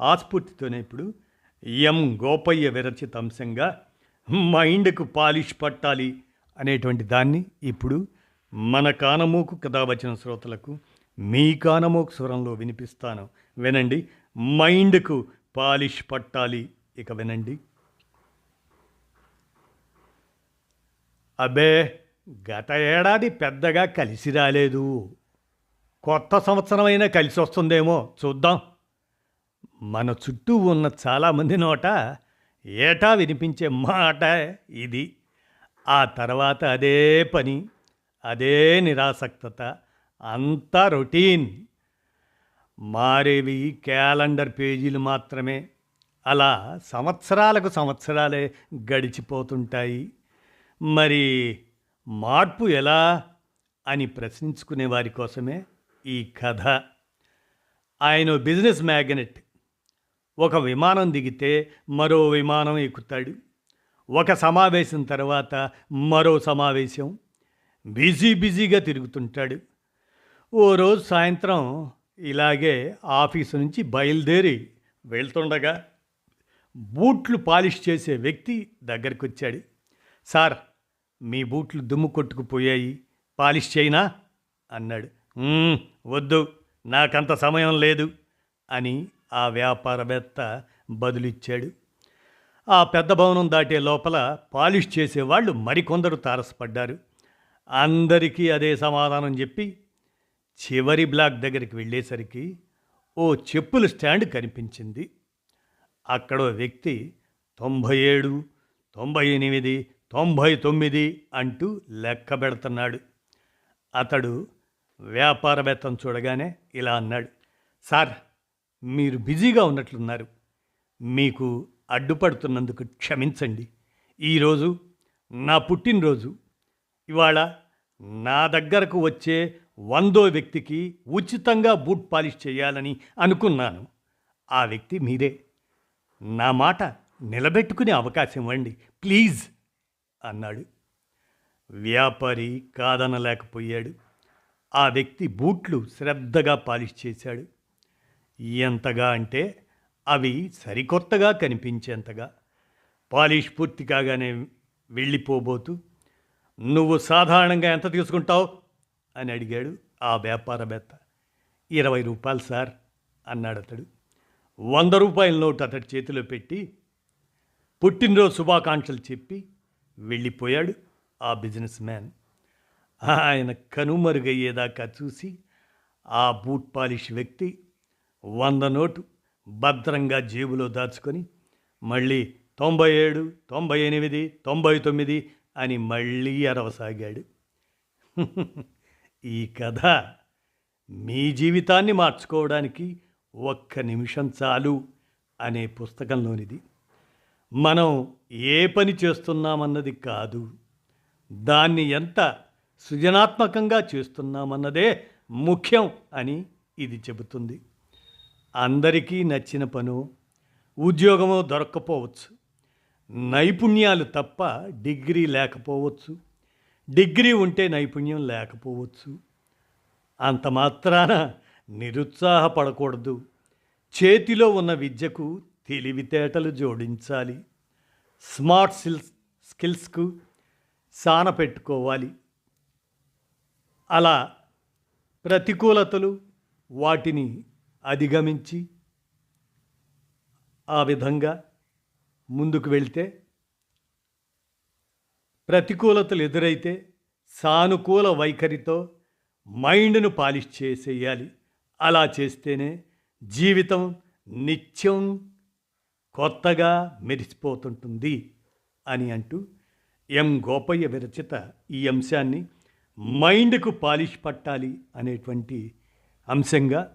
ఆస్ఫూర్తితోనే ఇప్పుడు ఎం గోపయ్య విరచిత అంశంగా మైండ్కు పాలిష్ పట్టాలి అనేటువంటి దాన్ని ఇప్పుడు మన కానమోకు కథ వచ్చిన శ్రోతలకు మీ కానమోకు స్వరంలో వినిపిస్తాను. వినండి. మైండ్కు పాలిష్ పట్టాలి. ఇక వినండి. అబ్బే గత ఏడాది పెద్దగా కలిసి రాలేదు. కొత్త సంవత్సరమైనా కలిసి వస్తుందేమో చూద్దాం. మన చుట్టూ ఉన్న చాలామంది నోట ఏటా వినిపించే మాట ఇది. ఆ తర్వాత అదే పని అదే నిరాసక్తత అంతా రొటీన్. మారేవి క్యాలెండర్ పేజీలు మాత్రమే. అలా సంవత్సరాలకు సంవత్సరాలే గడిచిపోతుంటాయి. మరి మార్పు ఎలా అని ప్రశ్నించుకునే వారి కోసమే ఈ కథ. ఆయన బిజినెస్ మ్యాగ్నెట్. ఒక విమానం దిగితే మరో విమానం ఎక్కుతాడు. ఒక సమావేశం తర్వాత మరో సమావేశం. బిజీ బిజీగా తిరుగుతుంటాడు. ఓ రోజు సాయంత్రం ఇలాగే ఆఫీసు నుంచి బయలుదేరి వెళ్తుండగా బూట్లు పాలిష్ చేసే వ్యక్తి దగ్గరికి వచ్చాడు సార్ మీ బూట్లు దుమ్ము కొట్టుకుపోయాయి. పాలిష్ చేయనా? అన్నాడు. వద్దు. నాకంత సమయం లేదు అని ఆ వ్యాపారవేత్త బదులిచ్చాడు. ఆ పెద్ద భవనం దాటే లోపల పాలిష్ చేసేవాళ్ళు మరికొందరు తారసపడ్డారు. అందరికీ అదే సమాధానం చెప్పి చివరి బ్లాక్ దగ్గరికి వెళ్ళేసరికి ఓ చెప్పుల స్టాండ్ కనిపించింది. అక్కడ వ్యక్తి తొంభై ఏడు తొంభై ఎనిమిది తొంభై తొమ్మిది అంటూ లెక్క పెడుతున్నాడు. అతడు వ్యాపారవేత్తను చూడగానే ఇలా అన్నాడు సార్ మీరు బిజీగా ఉన్నట్లున్నారు. మీకు అడ్డుపడుతున్నందుకు క్షమించండి. ఈరోజు నా పుట్టినరోజు. ఇవాళ నా దగ్గరకు వచ్చే వందో వ్యక్తికి ఉచితంగా బూట్ పాలిష్ చేయాలని అనుకున్నాను. ఆ వ్యక్తి మీరే నా మాట నిలబెట్టుకునే అవకాశం ఇవ్వండి ప్లీజ్ అన్నాడు. వ్యాపారి కాదనలేకపోయాడు. ఆ వ్యక్తి బూట్లు శ్రద్ధగా పాలిష్ చేశాడు. ఎంతగా అంటే అవి సరికొత్తగా కనిపించేంతగా. పాలిష్ పూర్తి కాగానే వెళ్ళిపోబోతూ నువ్వు సాధారణంగా ఎంత తీసుకుంటావు? అని అడిగాడు ఆ వ్యాపారవేత్త ఇరవై రూపాయలు సార్ అన్నాడు అతడు. వంద రూపాయల నోటు అతడి చేతిలో పెట్టి పుట్టినరోజు శుభాకాంక్షలు చెప్పి వెళ్ళిపోయాడు ఆ బిజినెస్ మ్యాన్. ఆయన కనుమరుగయ్యేదాకా చూసి ఆ బూట్ పాలిష్ వ్యక్తి వంద నోటు భద్రంగా జేబులో దాచుకొని మళ్ళీ తొంభై ఏడు తొంభై ఎనిమిది తొంభై తొమ్మిది అని మళ్ళీ అరవసాగాడు. ఈ కథ మీ జీవితాన్ని మార్చుకోవడానికి ఒక్క నిమిషం చాలు అనే పుస్తకంలోనిది. మనం ఏ పని చేస్తున్నామన్నది కాదు దాన్ని ఎంత సృజనాత్మకంగా చేస్తున్నామన్నదే ముఖ్యం అని ఇది చెబుతుంది. అందరికీ నచ్చిన పను ఉద్యోగమో దొరక్కపోవచ్చు. నైపుణ్యాలు తప్ప డిగ్రీ లేకపోవచ్చు. డిగ్రీ ఉంటే నైపుణ్యం లేకపోవచ్చు. అంత మాత్రాన నిరుత్సాహపడకూడదు. చేతిలో ఉన్న విద్యకు తెలివితేటలు జోడించాలి. స్మార్ట్ స్కిల్స్ స్కిల్స్కు సాన పెట్టుకోవాలి. అలా ప్రతికూలతలు వాటిని అధిగమించి ఆ విధంగా ముందుకు వెళ్తే ప్రతికూలతలు ఎదురైతే సానుకూల వైఖరితో మైండ్ను పాలిష్ చేసేయాలి. అలా చేస్తేనే జీవితం నిత్యం కొత్తగా మెరిసిపోతుంటుంది అని అంటూ ఎం గోపయ్య విరచిత ఈ అంశాన్ని మైండ్కు పాలిష్ పట్టాలి అనేటువంటి అంశంగా